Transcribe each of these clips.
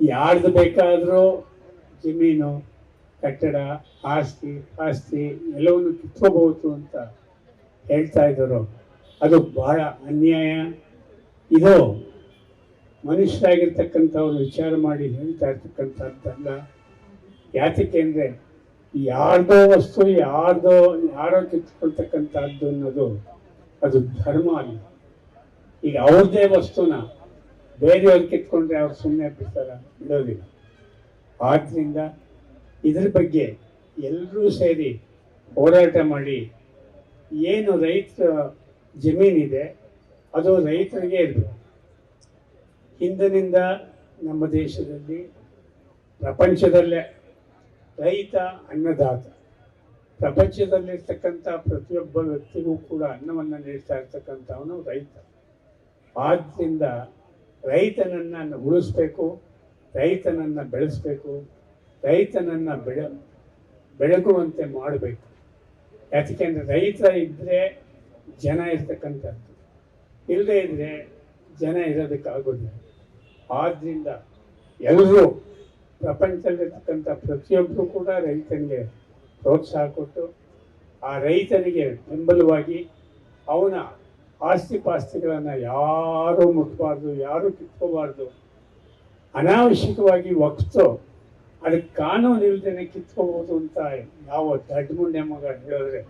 ಯಾರ್ದು ಬೇಕಾದರೂ ಜಮೀನು, ಕಟ್ಟಡ, ಆಸ್ತಿ ಆಸ್ತಿ ಎಲ್ಲವನ್ನು ಕಿತ್ಕೋಬಹುದು ಅಂತ ಹೇಳ್ತಾ ಇದ್ದರು ಅದು ಬಹಳ ಅನ್ಯಾಯ. ಇದು ಮನುಷ್ಯರಾಗಿರ್ತಕ್ಕಂಥವ್ರು ವಿಚಾರ ಮಾಡಿ ಹೇಳ್ತಾ ಇರ್ತಕ್ಕಂಥದ್ದಲ್ಲ. ಯಾತಕ್ಕೆ ಅಂದರೆ ಯಾರ್ದೋ ವಸ್ತು, ಯಾರ್ದೋ ಯಾರೋ ಕಿತ್ಕೊಳ್ತಕ್ಕಂಥದ್ದು ಅನ್ನೋದು ಅದು ಧರ್ಮ ಅಲ್ಲ. ಈಗ ಅವ್ರದ್ದೇ ವಸ್ತುನ ಬೇರೆಯವ್ರು ಕಿತ್ಕೊಂಡ್ರೆ ಅವ್ರು ಸುಮ್ಮನೆ ಬಿಡ್ತಾರ, ಬಿಡೋದಿಲ್ಲ. ಆದ್ದರಿಂದ ಇದ್ರ ಬಗ್ಗೆ ಎಲ್ಲರೂ ಸೇರಿ ಹೋರಾಟ ಮಾಡಿ, ಏನು ರೈತರ ಜಮೀನಿದೆ, ಅದು ರೈತರಿಗೆ ಇರಬೇಕು. ಹಿಂದಿನಿಂದ ನಮ್ಮ ದೇಶದಲ್ಲಿ, ಪ್ರಪಂಚದಲ್ಲೇ ರೈತ ಅನ್ನದಾತ. ಪ್ರಪಂಚದಲ್ಲಿರ್ತಕ್ಕಂಥ ಪ್ರತಿಯೊಬ್ಬ ವ್ಯಕ್ತಿಗೂ ಕೂಡ ಅನ್ನವನ್ನು ನೀಡ್ತಾ ಇರ್ತಕ್ಕಂಥವನು ರೈತ. ಆದ್ದರಿಂದ ರೈತನನ್ನು ಉಳಿಸ್ಬೇಕು, ರೈತನನ್ನು ಬೆಳೆಸ್ಬೇಕು, ರೈತನನ್ನು ಬೆಳ, ಬೆಳಗುವಂತೆ ಮಾಡಬೇಕು. ಯಾಕೆಂದರೆ ರೈತ ಇದ್ದರೆ ಜನ ಇರ್ತಕ್ಕಂಥದ್ದು. ಇಲ್ಲದೇ ಇದ್ದರೆ ಜನ ಇರೋದಕ್ಕಾಗೋದಿಲ್ಲ. ಆದ್ದರಿಂದ ಎಲ್ಲರೂ ಪ್ರಪಂಚದಲ್ಲಿರ್ತಕ್ಕಂಥ ಪ್ರತಿಯೊಬ್ಬರು ಕೂಡ ರೈತನಿಗೆ ಪ್ರೋತ್ಸಾಹ ಕೊಟ್ಟು ಆ ರೈತನಿಗೆ ಬೆಂಬಲವಾಗಿ ಅವನ ಆಸ್ತಿ ಪಾಸ್ತಿಗಳನ್ನು ಯಾರೂ ಮುಟ್ಟಬಾರ್ದು ಯಾರೂ ಕಿತ್ಕೋಬಾರ್ದು. ಅನಾವಶ್ಯಕವಾಗಿ ವಕ್ತು, ಅದಕ್ಕೆ ಕಾನೂನು ಇಲ್ದೇನೆ ಕಿತ್ಕೋಬೋದು ಅಂತ ಯಾವ ದಡ್ಮುಂಡೆ ಮಗ ಹೇಳಿದ್ರೆ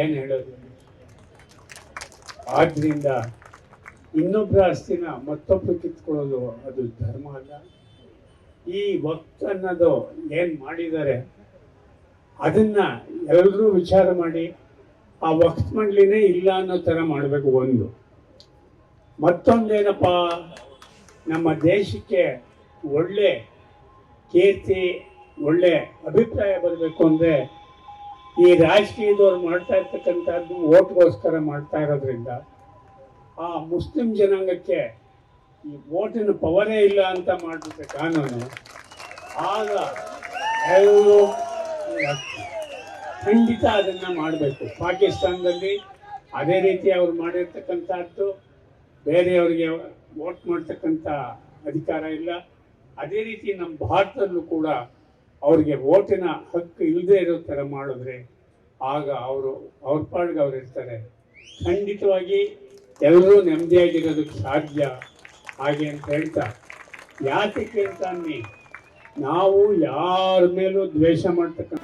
ಏನು ಹೇಳೋದು? ಆದ್ದರಿಂದ ಇನ್ನೊಬ್ಬರ ಆಸ್ತಿನ ಮತ್ತೊಬ್ಬರು ಕಿತ್ಕೊಳ್ಳೋದು ಅದು ಧರ್ಮ ಅಲ್ಲ. ಈ ವಕ್ತ ಅನ್ನೋದು ಏನು ಮಾಡಿದ್ದಾರೆ, ಅದನ್ನು ಎಲ್ಲರೂ ವಿಚಾರ ಮಾಡಿ ಆ ವಕ್ಸ್ ಮಂಡ್ಲಿನೇ ಇಲ್ಲ ಅನ್ನೋ ಥರ ಮಾಡಬೇಕು ಒಂದು. ಮತ್ತೊಂದೇನಪ್ಪ ನಮ್ಮ ದೇಶಕ್ಕೆ ಒಳ್ಳೆ ಕೀರ್ತಿ, ಒಳ್ಳೆ ಅಭಿಪ್ರಾಯ ಬರಬೇಕು ಅಂದರೆ ಈ ರಾಜಕೀಯದವ್ರು ಮಾಡ್ತಾ ಇರ್ತಕ್ಕಂಥದ್ದು ಓಟ್ಗೋಸ್ಕರ ಮಾಡ್ತಾ ಇರೋದ್ರಿಂದ ಆ ಮುಸ್ಲಿಂ ಜನಾಂಗಕ್ಕೆ ಈ ಓಟಿನ ಪವರೇ ಇಲ್ಲ ಅಂತ ಮಾಡಿಬಿಟ್ಟೆ ಕಾನೂನು, ಆಗ ಖಂಡಿತ ಅದನ್ನು ಮಾಡಬೇಕು. ಪಾಕಿಸ್ತಾನದಲ್ಲಿ ಅದೇ ರೀತಿ ಅವ್ರು ಮಾಡಿರ್ತಕ್ಕಂಥದ್ದು. ಬೇರೆಯವರಿಗೆ ವೋಟ್ ಮಾಡ್ತಕ್ಕಂಥ ಅಧಿಕಾರ ಇಲ್ಲ. ಅದೇ ರೀತಿ ನಮ್ಮ ಭಾರತದಲ್ಲೂ ಕೂಡ ಅವರಿಗೆ ವೋಟಿನ ಹಕ್ಕು ಇಲ್ಲದೆ ಇರೋ ಥರ ಮಾಡಿದ್ರೆ ಆಗ ಅವರು, ಅವ್ರ ಪಾಡ್ಗೆ ಅವ್ರು ಇರ್ತಾರೆ. ಖಂಡಿತವಾಗಿ ಎಲ್ಲರೂ ನೆಮ್ಮದಿಯಾಗಿರೋದಕ್ಕೆ ಸಾಧ್ಯ ಹಾಗೆ ಅಂತ ಹೇಳ್ತಾ. ಯಾತಕ್ಕೆ ಅಂತ ನಾವು ಯಾರ ಮೇಲೂ ದ್ವೇಷ ಮಾಡ್ತಕ್ಕಂಥ